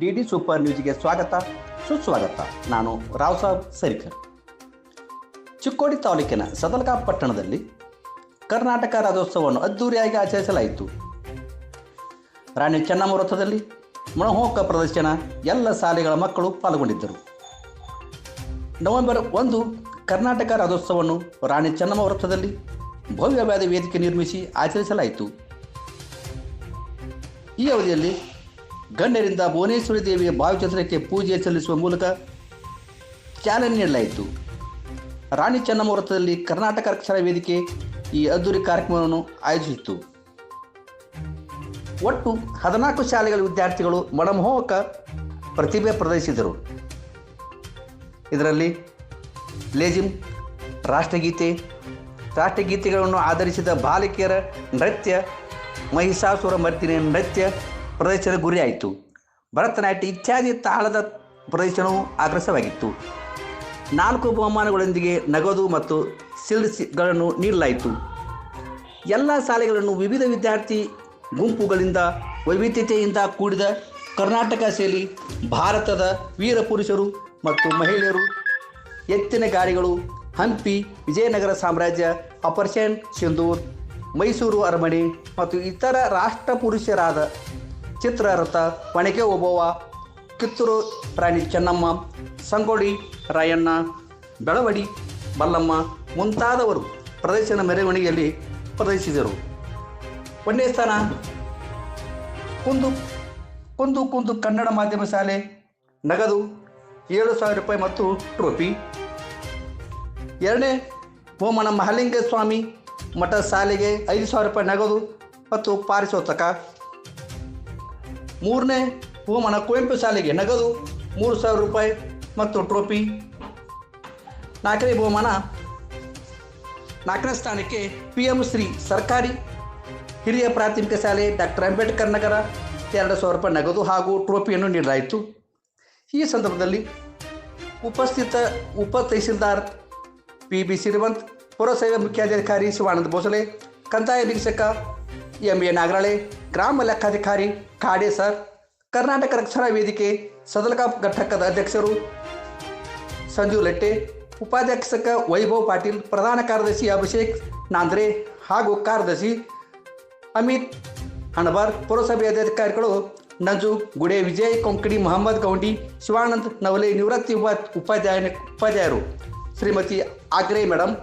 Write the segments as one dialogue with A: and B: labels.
A: D D super ನ್ಯೂಸ್ಗೆ ಸ್ವಾಗತ. ಸುಸ್ವಾಗತ. ನಾನು ರಾವ್ ಸಾಬ್ ಸರಿಕರ್. ಚಿಕ್ಕೋಡಿ ತಾಲೂಕಿನ ಸದಲಕಾ ಪಟ್ಟಣದಲ್ಲಿ ಕರ್ನಾಟಕ ರಾಜ್ಯೋತ್ಸವವನ್ನು ಅದ್ದೂರಿಯಾಗಿ ಆಚರಿಸಲಾಯಿತು. ರಾಣಿ ಚೆನ್ನಮ್ಮ ವೃತ್ತದಲ್ಲಿ ಮೊಣಹೋಕ ಪ್ರದರ್ಶನ ಎಲ್ಲ ಶಾಲೆಗಳ ಮಕ್ಕಳು ಪಾಲ್ಗೊಂಡಿದ್ದರು. ನವೆಂಬರ್ ಒಂದು ಕರ್ನಾಟಕ ರಾಜ್ಯೋತ್ಸವವನ್ನು ರಾಣಿ ಚೆನ್ನಮ್ಮ ವೃತ್ತದಲ್ಲಿ ಭವ್ಯವಾದ ವೇದಿಕೆ ನಿರ್ಮಿಸಿ ಆಚರಿಸಲಾಯಿತು. ಈ ಅವಧಿಯಲ್ಲಿ ಗಣ್ಯರಿಂದ ಭುವನೇಶ್ವರಿ ದೇವಿಯ ಭಾವಚಿತ್ರಕ್ಕೆ ಪೂಜೆ ಸಲ್ಲಿಸುವ ಮೂಲಕ ಚಾಲನೆ ನೀಡಲಾಯಿತು. ರಾಣಿ ಚೆನ್ನಮ್ಮ ವೃತ್ತದಲ್ಲಿ ಕರ್ನಾಟಕ ರಕ್ಷಣಾ ವೇದಿಕೆ ಈ ಅದ್ದೂರಿ ಕಾರ್ಯಕ್ರಮವನ್ನು ಆಯೋಜಿಸಿತ್ತು ಒಟ್ಟು ಹದಿನಾಲ್ಕು ಶಾಲೆಗಳ ವಿದ್ಯಾರ್ಥಿಗಳು ಮನಮೋಹಕ ಪ್ರತಿಭೆ ಪ್ರದರ್ಶಿಸಿದರು. ಇದರಲ್ಲಿ ಲೇಜಿಮ್ ರಾಷ್ಟ್ರಗೀತೆ, ರಾಷ್ಟ್ರಗೀತೆಗಳನ್ನು ಆಧರಿಸಿದ ಬಾಲಕಿಯರ ನೃತ್ಯ, ಮಹಿಷಾಸುರ ಮರ್ದಿನಿ ನೃತ್ಯ ಪ್ರದರ್ಶನ ಗುರಿಯಾಯಿತು ಭರತನಾಟ್ಯ ಇತ್ಯಾದಿ ತಾಳದ ಪ್ರದರ್ಶನವು ಆಗ್ರಸವಾಗಿತ್ತು ನಾಲ್ಕು ಬಹುಮಾನಗಳೊಂದಿಗೆ ನಗದು ಮತ್ತು ಸಿಲ್ಸ್ಗಳನ್ನು ನೀಡಲಾಯಿತು. ಎಲ್ಲ ಶಾಲೆಗಳನ್ನು ವಿವಿಧ ವಿದ್ಯಾರ್ಥಿ ಗುಂಪುಗಳಿಂದ ವೈವಿಧ್ಯತೆಯಿಂದ ಕೂಡಿದ ಕರ್ನಾಟಕ ಶೈಲಿ ಭಾರತದ ವೀರ ಪುರುಷರು ಮತ್ತು ಮಹಿಳೆಯರು ಎತ್ತಿನ ಗಾಡಿಗಳು, ಹಂಪಿ, ವಿಜಯನಗರ ಸಾಮ್ರಾಜ್ಯ ಅಪರ್ಷನ್ ಸಿಂಧೂರ್, ಮೈಸೂರು ಅರಮನೆ ಮತ್ತು ಇತರ ರಾಷ್ಟ್ರ ಪುರುಷರಾದ ಚಿತ್ರರಥ ಒಣಕೆ ಓಬವ್ವ, ಕಿತ್ತೂರು ರಾಣಿ ಚೆನ್ನಮ್ಮ ಸಂಗೊಳ್ಳಿ ರಾಯಣ್ಣ, ಬೆಳವಡಿ ಬಲ್ಲಮ್ಮ ಮುಂತಾದವರು ಪ್ರದರ್ಶನ ಮೆರವಣಿಗೆಯಲ್ಲಿ ಪ್ರದರ್ಶಿಸಿದರು. ಒಂದೇ ಸ್ಥಾನ, ಕುಂದು ಕುಂದು ಕುಂದು ಕನ್ನಡ ಮಾಧ್ಯಮ ಶಾಲೆ, ನಗದು ಏಳು ಸಾವಿರ ರೂಪಾಯಿ ಮತ್ತು ಟ್ರೋಫಿ. ಎರಡನೇ, ಹೋಮನ ಮಹಲಿಂಗ ಸ್ವಾಮಿ ಮಠ ಶಾಲೆಗೆ ಐದು ಸಾವಿರ ರೂಪಾಯಿ ನಗದು ಮತ್ತು ಪಾರಿತೋಷಕ. ಮೂರನೇ ಬಹುಮಾನ ಕುವೆಂಪು ಶಾಲೆಗೆ ನಗದು ಮೂರು ಸಾವಿರ ರೂಪಾಯಿ ಮತ್ತು ಟ್ರೋಫಿ ನಾಲ್ಕನೇ ಬಹುಮಾನ ನಾಲ್ಕನೇ ಸ್ಥಾನಕ್ಕೆ ಪಿ ಎಂ ಶ್ರೀ ಸರ್ಕಾರಿ ಹಿರಿಯ ಪ್ರಾಥಮಿಕ ಶಾಲೆ ಡಾಕ್ಟರ್ ಅಂಬೇಡ್ಕರ್ ನಗರ. ಎರಡು ಸಾವಿರ ರೂಪಾಯಿ ನಗದು ಹಾಗೂ ಟ್ರೋಫಿಯನ್ನು ನೀಡಲಾಯಿತು. ಈ ಸಂದರ್ಭದಲ್ಲಿ ಉಪಸ್ಥಿತ ಉಪ ತಹಸೀಲ್ದಾರ್ ಪಿ ಬಿ ಶ್ರೀಮಂತ್, ಪುರಸಭೆ ಮುಖ್ಯಾಧಿಕಾರಿ ಶಿವಾನಂದ ಭೋಸಲೆ, ಕಂದಾಯ ನಿರೀಕ್ಷಕ ಎಂ ಎ ನಾಗರಾಳೆ ಗ್ರಾಮ ಲೆಕ್ಕಾಧಿಕಾರಿ ಕಾಡೆ ಸರ್, ಕರ್ನಾಟಕ ರಕ್ಷಣಾ ವೇದಿಕೆ ಸದಲಕ ಘಟಕದ ಅಧ್ಯಕ್ಷರು ಸಂಜೀವ್ ಲಟ್ಟೆ ಉಪಾಧ್ಯಕ್ಷಕ ವೈಭವ್ ಪಾಟೀಲ್, ಪ್ರಧಾನ ಕಾರ್ಯದರ್ಶಿ ಅಭಿಷೇಕ್ ನಾಂದ್ರೆ ಹಾಗೂ ಕಾರ್ಯದರ್ಶಿ ಅಮಿತ್ ಹಣಬಾರ್, ಪುರಸಭೆ ಅಧಿಕಾರಿಗಳು ನಂಜು ಗುಡೆ, ವಿಜಯ್ ಕೊಂಕಣಿ, ಮೊಹಮ್ಮದ್ ಗೌಂಡಿ, ಶಿವಾನಂದ್ ನವಲೆ, ನಿವೃತ್ತಿ ಉಪ ಉಪಾಧ್ಯಾಯ ಉಪಾಧ್ಯಾಯರು. ಶ್ರೀಮತಿ ಆಗ್ರೆ ಮೇಡಮ್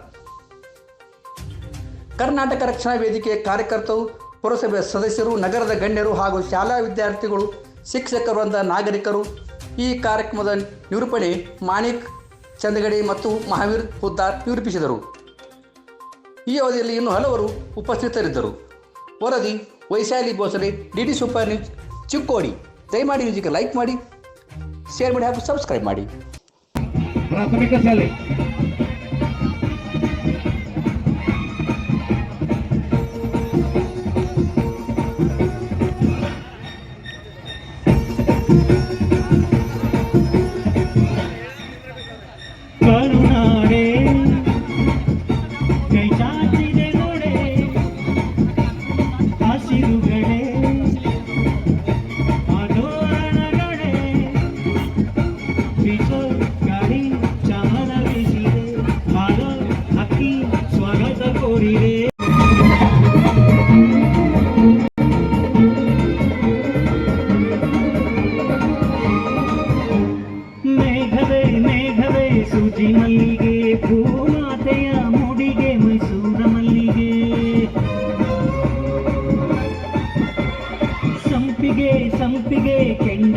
A: ಕರ್ನಾಟಕ ರಕ್ಷಣಾ ವೇದಿಕೆಯ ಕಾರ್ಯಕರ್ತರು ಪುರಸಭೆ ಸದಸ್ಯರು, ನಗರದ ಗಣ್ಯರು ಹಾಗೂ ಶಾಲಾ ವಿದ್ಯಾರ್ಥಿಗಳು, ಶಿಕ್ಷಕರು ನಾಗರಿಕರು. ಈ ಕಾರ್ಯಕ್ರಮದ ನಿರೂಪಣೆ ಮಾಣಿಕ್ ಚಂದಗಡಿ ಮತ್ತು ಮಹಾವೀರ್ ಹುದ್ದಾರ್ ನಿರೂಪಿಸಿದರು. ಈ ಅವಧಿಯಲ್ಲಿ ಇನ್ನೂ ಹಲವರು ಉಪಸ್ಥಿತರಿದ್ದರು. ವರದಿ, Vaishali Bhosale D D super news, Chikkodi. ದಯಮಾಡಿ ನ್ಯೂಸಿಗೆ ಲೈಕ್ ಮಾಡಿ, ಶೇರ್ ಮಾಡಿ ಹಾಗೂ ಸಬ್ಸ್ಕ್ರೈಬ್ ಮಾಡಿ.
B: ಪ್ರಾಥಮಿಕ ಶಾಲೆ.
C: Para né? ಸೂಜಿ ಮಲ್ಲಿಗೆ ಭೂಮಾತೆಯ ಮುಡಿಗೆ ಮೈಸೂರ ಮಲ್ಲಿಗೆ. ಸಂಪಿಗೆ ಸಂಪಿಗೆ ಕೆಂಡ